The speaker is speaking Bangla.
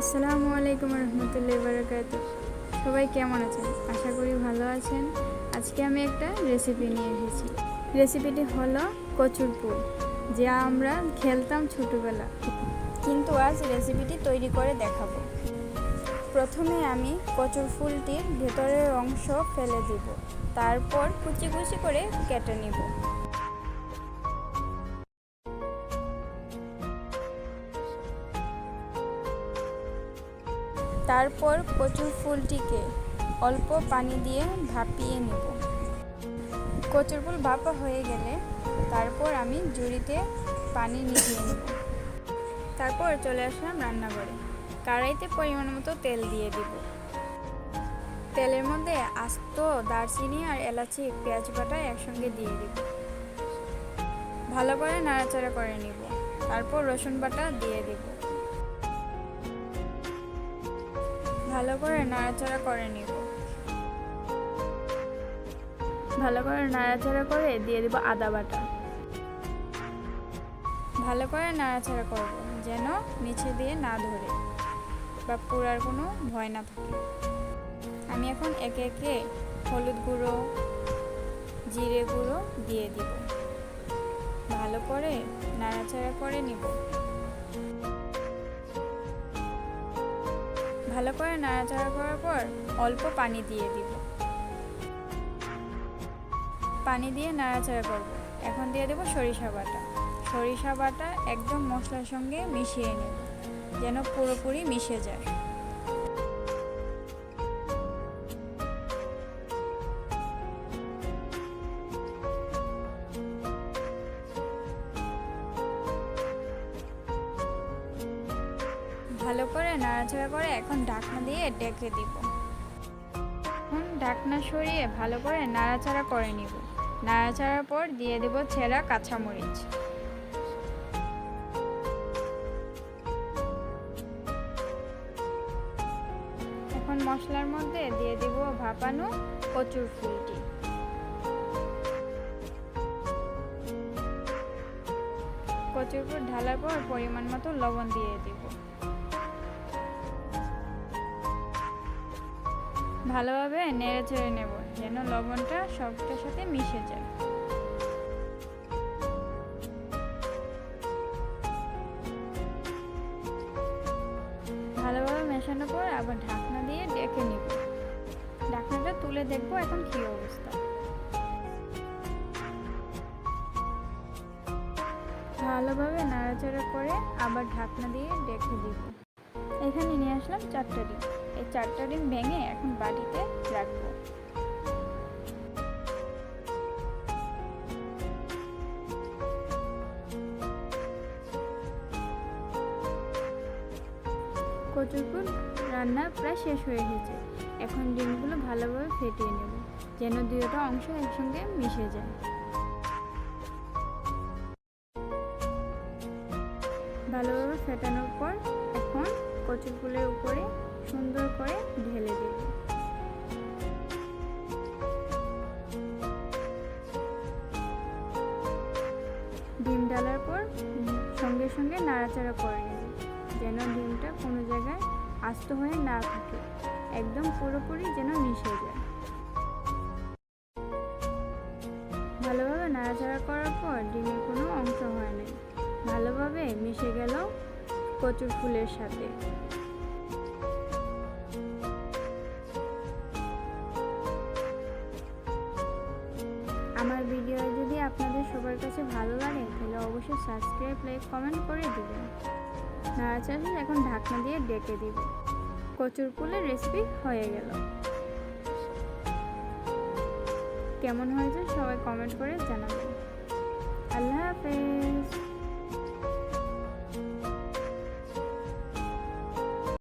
আসসালামু আলাইকুম রহমতুল্লাহ বারাকাতু সবাই কেমন আছেন? আশা করি ভালো আছেন। আজকে আমি একটা রেসিপি নিয়ে এসেছি। রেসিপিটি হলো কচুর ফুল যা আমরা খেলতাম ছোটোবেলা। কিন্তু আজ রেসিপিটি তৈরি করে দেখাবো। প্রথমে আমি কচুর ফুলটির ভেতরের অংশ ফেলে দিব। তারপর কুচি কুচি করে কেটে নিব। তারপর কচুর ফুলটিকে অল্প পানি দিয়ে ভাপিয়ে নেব। কচুর ফুল ভাপা হয়ে গেলে তারপর আমি জুড়িতে পানি নিভিয়ে নেব। তারপর চলে আসলাম রান্নাঘরে। কড়াইতে পরিমাণ মতো তেল দিয়ে দিব। তেলের মধ্যে আস্ত দারচিনি আর এলাচি, পেঁয়াজ বাটা একসঙ্গে দিয়ে দিব। ভালো করে নাড়াচাড়া করে নিব। তারপর রসুন বাটা দিয়ে দিব। ভালো করে নাড়াচাড়া করে নিব। ভালো করে নাড়াচাড়া করে দিয়ে দিব আদা বাটা। ভালো করে নাড়াচাড়া করব, যেন নিচে দিয়ে না ধরে বা পুরার কোনো ভয় না থাকে। আমি এখন একে একে হলুদ গুঁড়ো, জিরে গুঁড়ো দিয়ে দিব। ভালো করে নাড়াচাড়া করে নিব। ভালো করে নাড়াচাড়া করার পর অল্প পানি দিয়ে দিব। পানি দিয়ে নাড়াচাড়া করব। এখন দিয়ে দেবো সরিষা বাটা। সরিষা বাটা একদম মশলার সঙ্গে মিশিয়ে নেব, যেন পুরোপুরি মিশে যায়। ভালো করে, নাড়াচাড়া করে এখন ঢাকনা দিয়ে ডেকে দিব। এখন ঢাকনা সরিয়ে ভালো করে নাড়াচাড়া করে নিব। নাড়াচাড়ার পর দিয়ে দেব ছেঁড়া কাঁচামরিচ। এখন মশলার মধ্যে দিয়ে দেব ভাপানো কচুর ফুলটি কচুর ফুল ঢালার পর পরিমাণ মতো লবণ দিয়ে দিব। ভালোভাবে নেড়ে চেড়ে নেব, যেন লবণটা সবটার সাথে মিশে যায়। ভালোভাবে মেশানোর পর আবার ঢাকনা দিয়ে ডেকে নিব। ঢাকনাটা তুলে দেখব এখন কি অবস্থা। ভালোভাবে নাড়াচাড়া করে আবার ঢাকনা দিয়ে ডেকে দিব। এখানে নিয়ে আসলাম চারটা ডিম। এই চারটা ডিম ভেঙে এখন বাটিতে রাখব। কচুরপুর রান্না প্রায় শেষ হয়ে গেছে। এখন ডিমগুলো ভালোভাবে ফেটিয়ে নেব, যেন দুইটা অংশ একসঙ্গে মিশে যায়। ভালোভাবে ফেটানোর পর এখন কচুর ফুলের উপরে ডিম ডালার পর সঙ্গে সঙ্গে নাড়াচাড়া করে নেব যেন ডিমটা কোনো জায়গায় আস্ত হয়ে না থাকে, একদম পুরোপুরি যেন মিশে যায়। ভালোভাবে নাড়াচাড়া করার পর ডিমের কোনো অংশ হয় নাই ভালোভাবে মিশে গেল কচুর ফুলের সাথে। আমার ভিডিও আপনাদের সবার কাছে ভালো লাগে, তাহলে অবশ্যই সাবস্ক্রাইব লাইক কমেন্ট করে দিবেন। নাড়াচাড়া এখন ঢাকনা দিয়ে ডেকে দিব। কচুর পুলের রেসিপি হয়ে গেল। কেমন হয়েছে সবাই কমেন্ট করে জানাবেন। আল্লাহ হাফেজ।